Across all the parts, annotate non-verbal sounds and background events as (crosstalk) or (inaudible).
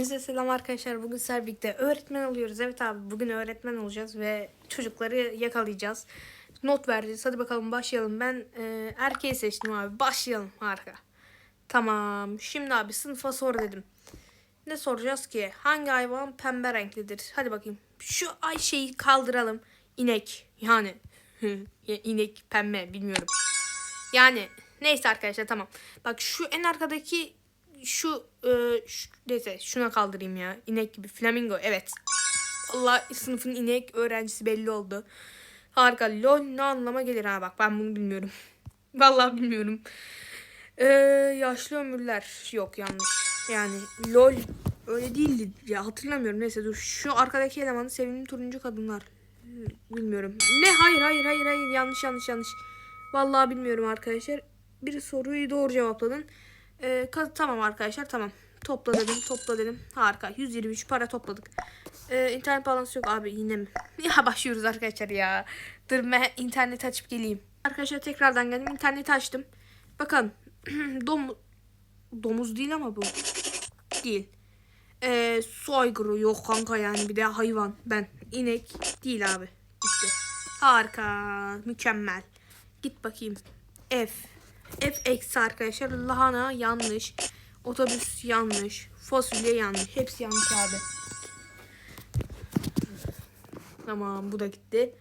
Size selam arkadaşlar. Bugün sizlerle öğretmen oluyoruz. Evet abi bugün öğretmen olacağız ve çocukları yakalayacağız. Not vereceğiz. Hadi bakalım başlayalım. Ben e, erkeği seçtim abi. Başlayalım. Harika. Tamam. Şimdi abi sınıfa sor dedim. Ne soracağız ki? Hangi hayvan pembe renklidir? Hadi bakayım. Şu Ayşe'yi kaldıralım. İnek. Yani. (laughs) Ya, inek pembe bilmiyorum. Yani neyse arkadaşlar tamam. Bak şu en arkadaki şu, e, şu neyse şuna kaldırayım ya. İnek gibi flamingo evet. Allah sınıfın inek öğrencisi belli oldu. Harika. LOL ne anlama gelir ha bak ben bunu bilmiyorum. (laughs) Vallahi bilmiyorum. Ee, yaşlı ömürler yok yanlış. Yani LOL öyle değildi ya hatırlamıyorum. Neyse dur şu arkadaki elemanı sevimli turuncu kadınlar. Bilmiyorum. Ne hayır hayır hayır hayır yanlış yanlış yanlış. Vallahi bilmiyorum arkadaşlar. Bir soruyu doğru cevapladın. Ee, tamam arkadaşlar tamam. Topla dedim topla dedim. Harika 123 para topladık. Ee, internet bağlantısı yok abi yine mi? (laughs) Ya başlıyoruz arkadaşlar ya. Dur ben internet açıp geleyim. Arkadaşlar tekrardan geldim interneti açtım. Bakın (clears throat) dom domuz değil ama bu. Değil. Ee, su aygırı yok kanka yani bir de hayvan. Ben inek değil abi. Gitti. Harika. Mükemmel. Git bakayım. F. F eksi arkadaşlar. Lahana yanlış. Otobüs yanlış. Fasulye yanlış. Hepsi yanlış abi. Tamam bu da gitti.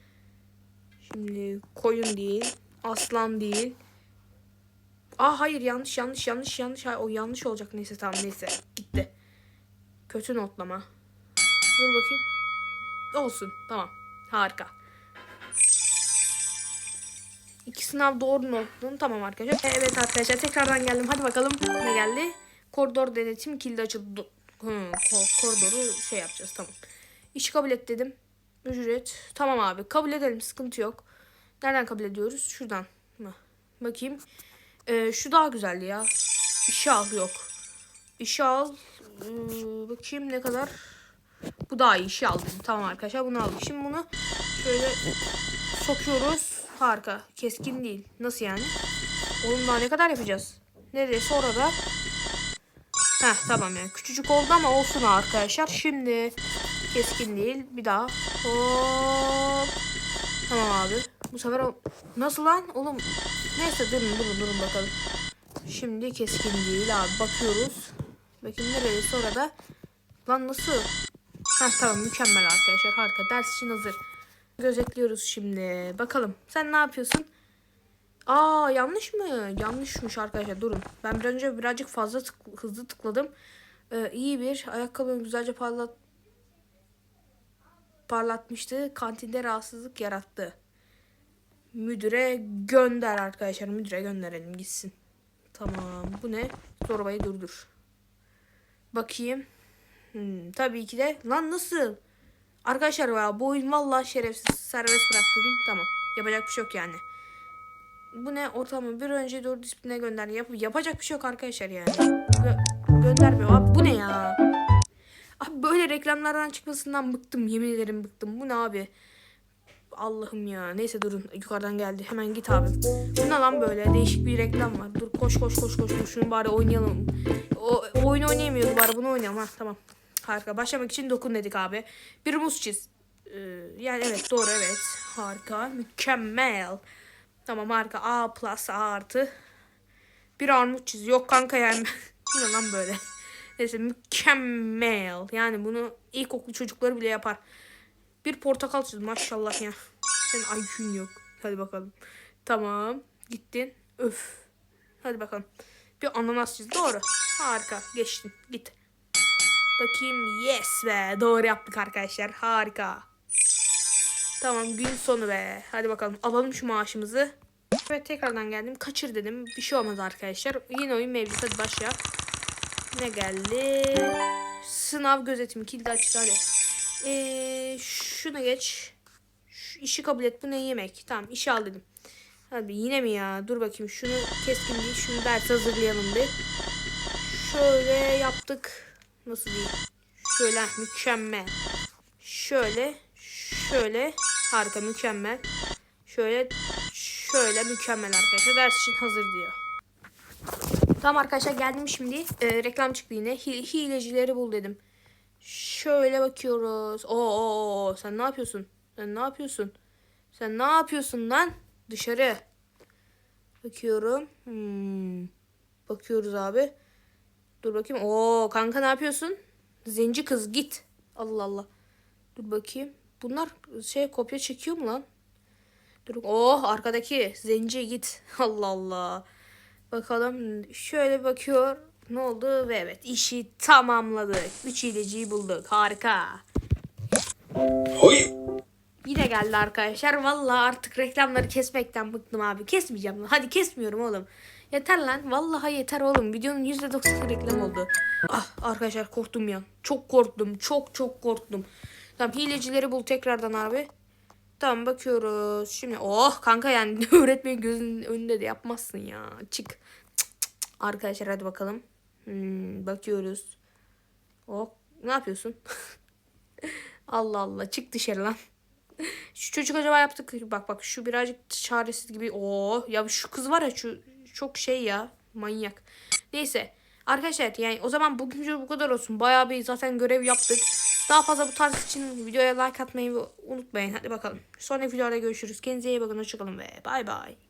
Şimdi koyun değil. Aslan değil. Aa hayır yanlış yanlış yanlış yanlış. Hayır, o yanlış olacak neyse tamam neyse. Gitti. Kötü notlama. Dur bakayım. Olsun tamam. Harika. İki sınav doğru notladın. Tamam arkadaşlar. Evet arkadaşlar tekrardan geldim. Hadi bakalım ne geldi? Koridor denetim kilidi açıldı. Hı, ko- koridoru şey yapacağız tamam. İşi kabul et dedim. Ücret. Tamam abi kabul edelim sıkıntı yok. Nereden kabul ediyoruz? Şuradan mı? Bakayım. Ee, şu daha güzeldi ya. İşe al yok. İşe al. Ee, bakayım ne kadar. Bu daha iyi işe aldım. Tamam arkadaşlar bunu aldık. Şimdi bunu şöyle sokuyoruz. Harika. Keskin değil. Nasıl yani? Oğlum daha ne kadar yapacağız? Neredeyse orada. Heh tamam yani. Küçücük oldu ama olsun arkadaşlar. Şimdi keskin değil. Bir daha. Hop. Tamam abi. Bu sefer o... Nasıl lan? Oğlum. Neyse durun durun durun bakalım. Şimdi keskin değil abi. Bakıyoruz. Bakayım neredeyse orada. Lan nasıl? Heh tamam mükemmel arkadaşlar. Harika. Ders için hazır. Gözetliyoruz şimdi. Bakalım. Sen ne yapıyorsun? Aa yanlış mı? Yanlışmış arkadaşlar. Durun. Ben biraz önce birazcık fazla tık- hızlı tıkladım. Ee, iyi bir ayakkabımı güzelce parlat parlatmıştı. Kantinde rahatsızlık yarattı. Müdüre gönder arkadaşlar. Müdüre gönderelim gitsin. Tamam. Bu ne? Zorbayı durdur. Bakayım. Hmm, tabii ki de. Lan nasıl? Arkadaşlar ya bu oyun vallahi şerefsiz serbest bıraktım. Tamam. Yapacak bir şey yok yani. Bu ne ortamı bir önce doğru disipline gönder. Yap yapacak bir şey yok arkadaşlar yani. Gö- göndermiyor. Abi bu ne ya? Abi böyle reklamlardan çıkmasından bıktım. Yemin ederim bıktım. Bu ne abi? Allah'ım ya. Neyse durun. Yukarıdan geldi. Hemen git abi. Bu ne lan böyle? Değişik bir reklam var. Dur koş koş koş koş. Şunu bari oynayalım. O, o oyunu oynayamıyoruz bari bunu oynayalım. Ha tamam. Harika. Başlamak için dokun dedik abi. Bir muz çiz. Ee, yani evet doğru evet. Harika. Mükemmel. Tamam harika. A plus A artı. Bir armut çiz. Yok kanka yani. (laughs) Bu ne lan böyle? Neyse mükemmel. Yani bunu ilkokul çocukları bile yapar. Bir portakal çiz maşallah ya. Senin IQ'un yok. Hadi bakalım. Tamam. Gittin. Öf. Hadi bakalım. Bir ananas çiz. Doğru. Harika. Geçtin. Git. Bakayım. Yes be. Doğru yaptık arkadaşlar. Harika. Tamam gün sonu be. Hadi bakalım. Alalım şu maaşımızı. Evet tekrardan geldim. Kaçır dedim. Bir şey olmaz arkadaşlar. Yine oyun mevcut. Hadi başla. Ne geldi? Sınav gözetimi. Kilidi açtı hadi. Ee, şuna geç. Şu işi kabul et. Bu ne yemek? Tamam işi al dedim. Hadi yine mi ya? Dur bakayım. Şunu keskin değil. Şunu ders hazırlayalım bir. Şöyle yaptık. Nasıl diyeyim? Şöyle mükemmel. Şöyle. Şöyle. Harika mükemmel. Şöyle. Şöyle mükemmel arkadaşlar. Ders için hazır diyor. Tamam arkadaşlar geldim şimdi. Ee, reklam çıktı yine. Hi- hilecileri bul dedim. Şöyle bakıyoruz. Oo, oo, sen ne yapıyorsun? Sen ne yapıyorsun? Sen ne yapıyorsun lan? Dışarı. Bakıyorum. Hmm. Bakıyoruz abi. Dur bakayım. Oo kanka ne yapıyorsun? Zenci kız git. Allah Allah. Dur bakayım. Bunlar şey kopya çekiyor mu lan? Dur. Oh arkadaki zenci git. (laughs) Allah Allah. Bakalım şöyle bakıyor. Ne oldu? Ve evet işi tamamladık. Üç hileciyi bulduk. Harika. Yine geldi arkadaşlar. Vallahi artık reklamları kesmekten bıktım abi. Kesmeyeceğim. Hadi kesmiyorum oğlum. Yeter lan. Vallahi yeter oğlum. Videonun %90'ı reklam oldu. Ah arkadaşlar korktum ya. Çok korktum. Çok çok korktum. Tamam hilecileri bul tekrardan abi. Tamam bakıyoruz. Şimdi oh kanka yani (laughs) öğretmenin gözünün önünde de yapmazsın ya. Çık. Arkadaşlar hadi bakalım. Hmm, bakıyoruz. Oh ne yapıyorsun? (laughs) Allah Allah çık dışarı lan. Şu çocuk acaba yaptık. Bak bak şu birazcık çaresiz gibi. Oo ya şu kız var ya şu çok şey ya manyak. Neyse arkadaşlar yani o zaman bugünkü bu kadar olsun. Bayağı bir zaten görev yaptık. Daha fazla bu tarz için videoya like atmayı unutmayın. Hadi bakalım. Sonraki videoda görüşürüz. Kendinize iyi bakın. Hoşçakalın ve bay bay.